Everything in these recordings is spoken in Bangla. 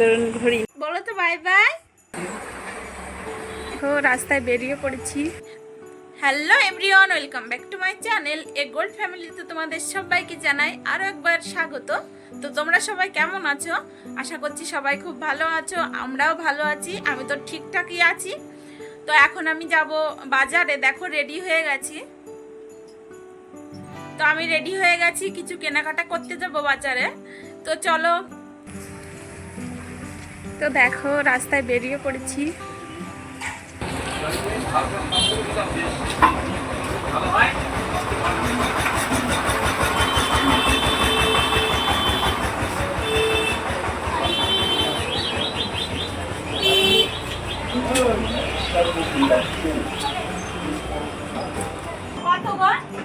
ধরুন ঘড়ি। বলো তো বাই বাই তো রাস্তায় বেরিয়ে পড়েছি। Hello everyone welcome back to my channel a gold ফ্যামিলিতে তোমাদের সবাইকে জানাই আরও একবার স্বাগত। তো তোমরা সবাই কেমন আছো? আশা করছি সবাই খুব ভালো আছো, আমরাও ভালো আছি, আমি তো ঠিকঠাকই আছি। তো এখন আমি যাব বাজারে, দেখো রেডি হয়ে গেছি। তো আমি রেডি হয়ে গেছি, কিছু কেনাকাটা করতে যাব বাজারে। তো চলো তো দেখো রাস্তায় বেরিয়ে পড়েছি।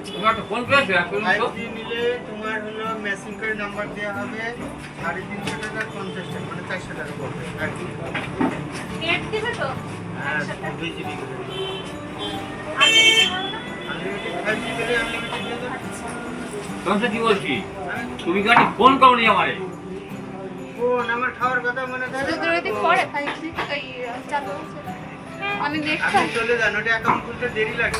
তোমার ফোন পে আছে এখন তো? নিলে তোমার হলো মেশিন কার্ড নাম্বার দেওয়া হবে সাড়ে তিনশো টাকা পঞ্চাশ টাকা মানে চারশো টাকা পড়বে আর কি। নেট দিবে তো? আর করে না? দেবে। তোমাকে কি বলছি? তুমি একটা ফোন করনি আমারে? ফোন আমার খাওয়ার কথা মনে থাকে পরে জি চালু আছে অনেক নেট চলে যান ওটা অ্যাকাউন্ট খুলতে দেরি লাগে।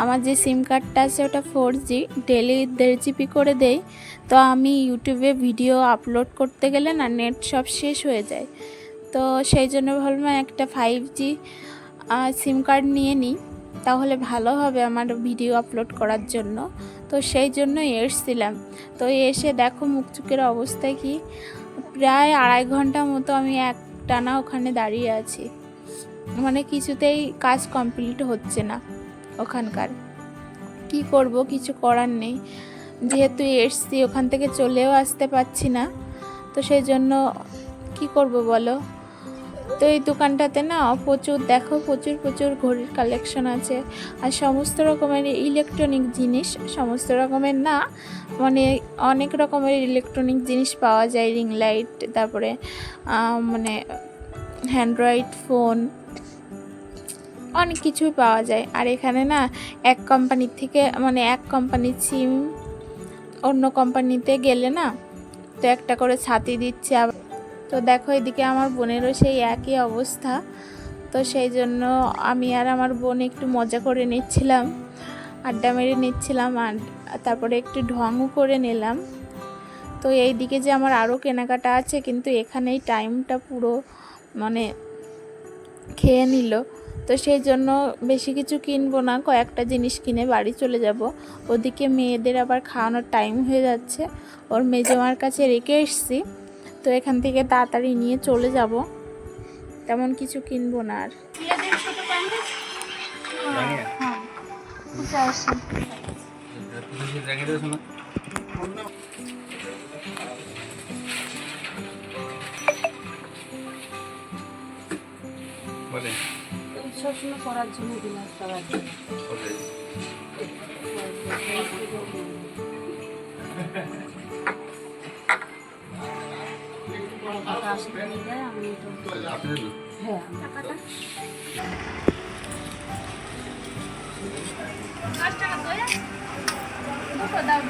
আমার যে সিম কার্ডটা আছে ওটা ফোর জি ডেলি দেড় জিবি করে দেই। তো আমি ইউটিউবে ভিডিও আপলোড করতে গেলে না নেট সব শেষ হয়ে যায়। তো সেই জন্য ভাবলাম একটা ফাইভ জি সিম কার্ড নিয়ে নিই। তাহলে ভালো হবে আমার ভিডিও আপলোড করার জন্য। তো সেই জন্য এসছিলাম। তো এসে দেখো মুখচুকের অবস্থা কি। প্রায় আড়াই ঘণ্টা মতো আমি এক টানা ওখানে দাঁড়িয়ে আছি। মানে কিছুতেই কাজ কমপ্লিট হচ্ছে না। ওখানকার। কি করব, কিছু করার নেই। যেহেতু এসছি, ওখান থেকে চলেও আসতে পারছি না। তো সেই জন্য কি করব বলো? তো এই দোকানটাতে না প্রচুর, দেখো প্রচুর প্রচুর ঘড়ির কালেকশন আছে। আর সমস্ত রকমের ইলেকট্রনিক জিনিস, সমস্ত রকমের না মানে অনেক রকমের ইলেকট্রনিক জিনিস পাওয়া যায়। রিং লাইট তারপরে মানে হ্যান্ড্রয়েড ফোন অনেক কিছুই পাওয়া যায়। আর এখানে না, এক কোম্পানির থেকে মানে এক কোম্পানির সিম অন্য কোম্পানিতে গেলে না, তো একটা করে ছাতি দিচ্ছে আবার। তো দেখো এদিকে আমার বোনেরও সেই একই অবস্থা। তো সেই জন্য আমি আর আমার বোন একটু মজা করে নিচ্ছিলাম, আড্ডা মেরে নিচ্ছিলাম আর তারপরে একটু ঢংও করে নিলাম। তো এই দিকে যে আমার আরও কেনাকাটা আছে, কিন্তু এখানেই টাইমটা পুরো মানে খেয়ে নিল। তো সেই জন্য বেশি কিছু কিনবো না কয়েকটা জিনিস কিনে বাড়ি চলে যাব। ওদিকে মেয়েদের আবার খাওয়ানোর টাইম হয়ে যাচ্ছে। ওর মেজমার কাছে রেখে এসছি। তো এখান থেকে তাড়াতাড়ি নিয়ে চলে যাব। তেমন কিছু কিনবো না আর। হ্যাঁ বলে সবসময় করার জন্য নিয়ে যায়। আমি তো হ্যাঁ দুটো দাও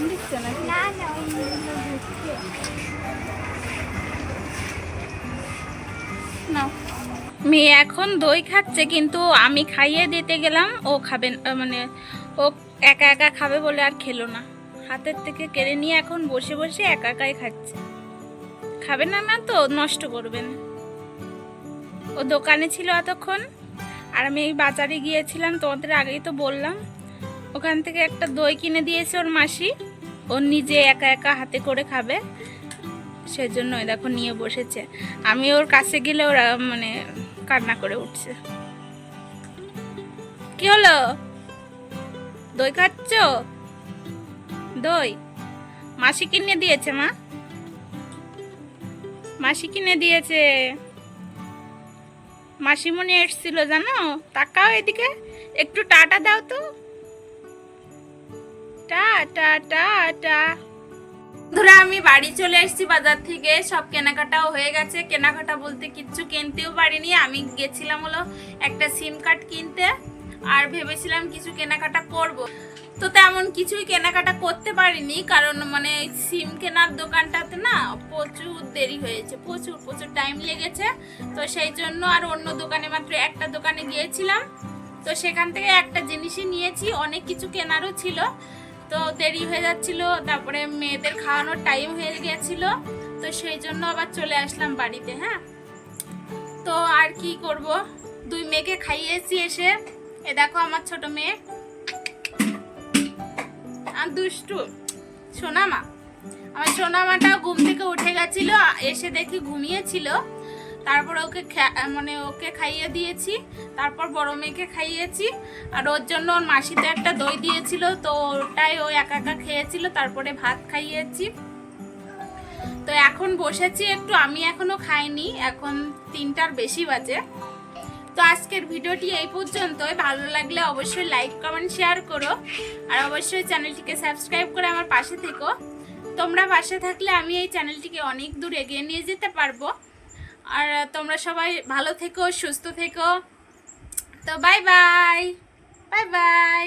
দিচ্ছে নাকি? মেয়ে এখন দই খাচ্ছে, কিন্তু আমি খাইয়ে দিতে গেলাম, ও খাবেন মানে ও একা একা খাবে বলে আর খেলো না। হাতের থেকে কেড়ে নিয়ে এখন বসে বসে একা একাই খাচ্ছে। খাবে না না তো, নষ্ট করবে না। ও দোকানে ছিল এতক্ষণ, আর আমি এই বাজারে গিয়েছিলাম, তোমাদের আগেই তো বললাম। ওখান থেকে একটা দই কিনে দিয়েছে ওর মাসি। ও নিজে একা একা হাতে করে খাবে। সেজন্য দেখো নিয়ে বসেছে। আমি ওর কাছে গেলে ওরা মানে কান্না করে উঠছে। কি হলো? দই খাচ্ছ? দই? মাসি কিনে দিয়েছে, মা। মাসি কিনে দিয়েছে। মাসিমণি এসছিল, জানো? তাকাও এদিকে। একটু টাটা দাও তো। টা টা টা টা। ধরে আমি বাড়ি চলে এসেছি, বাজার থেকে সব কেনাকাটাও হয়ে গেছে। কেনাকাটা বলতে কিচ্ছু কিনতেও পারিনি। আমি গেছিলাম হলো একটা সিম কার্ড কিনতে আর ভেবেছিলাম কিছু কেনাকাটা করব। তো তেমন কিছুই কেনাকাটা করতে পারিনি কারণ মানে সিম কেনার দোকানটাতে না প্রচুর দেরি হয়েছে, প্রচুর প্রচুর টাইম লেগেছে। তো সেই জন্য আর অন্য দোকানে মাত্র একটা দোকানে গিয়েছিলাম। তো সেখান থেকে একটা জিনিসই নিয়েছি, অনেক কিছু কেনারও ছিল। তো দেরি হয়ে যাচ্ছিল, তারপরে মেয়েদের খাওয়ানোর টাইম হয়ে গিয়েছিল তো সেই জন্য আবার চলে আসলাম বাড়িতে হ্যাঁ? তো আর কি করব? দুই মেয়েকে খাইয়েছি এসে। এ দেখো আমার ছোট মেয়ে। আর দুষ্টু, সোনামা। আমার সোনামাটা ঘুম থেকে উঠে গেছিল, এসে দেখি ঘুমিয়েছিল। তারপর ওকে মানে ওকে খাইয়ে দিয়েছি, তারপর বড় মেয়েকে খাইয়েছি, আর ওর জন্য ওর মাসিতে একটা দই দিয়েছিল, তো ওটাই ও একা একা খেয়েছিল, তারপরে ভাত খাইয়েছি। তো এখন বসেছি একটু, আমি এখনও খাইনি, এখন তিনটার বেশি বাজে। তো আজকের ভিডিওটি এই পর্যন্তই, ভালো লাগলে অবশ্যই লাইক, কমেন্ট, শেয়ার করো, আর অবশ্যই চ্যানেলটিকে সাবস্ক্রাইব করে আমার পাশে থেকো। তোমরা পাশে থাকলে আমি এই চ্যানেলটিকে অনেক দূর এগিয়ে নিয়ে যেতে পারব। আর তোমরা সবাই ভালো থেকো সুস্থ থেকো। তো বাই বাই বাই বাই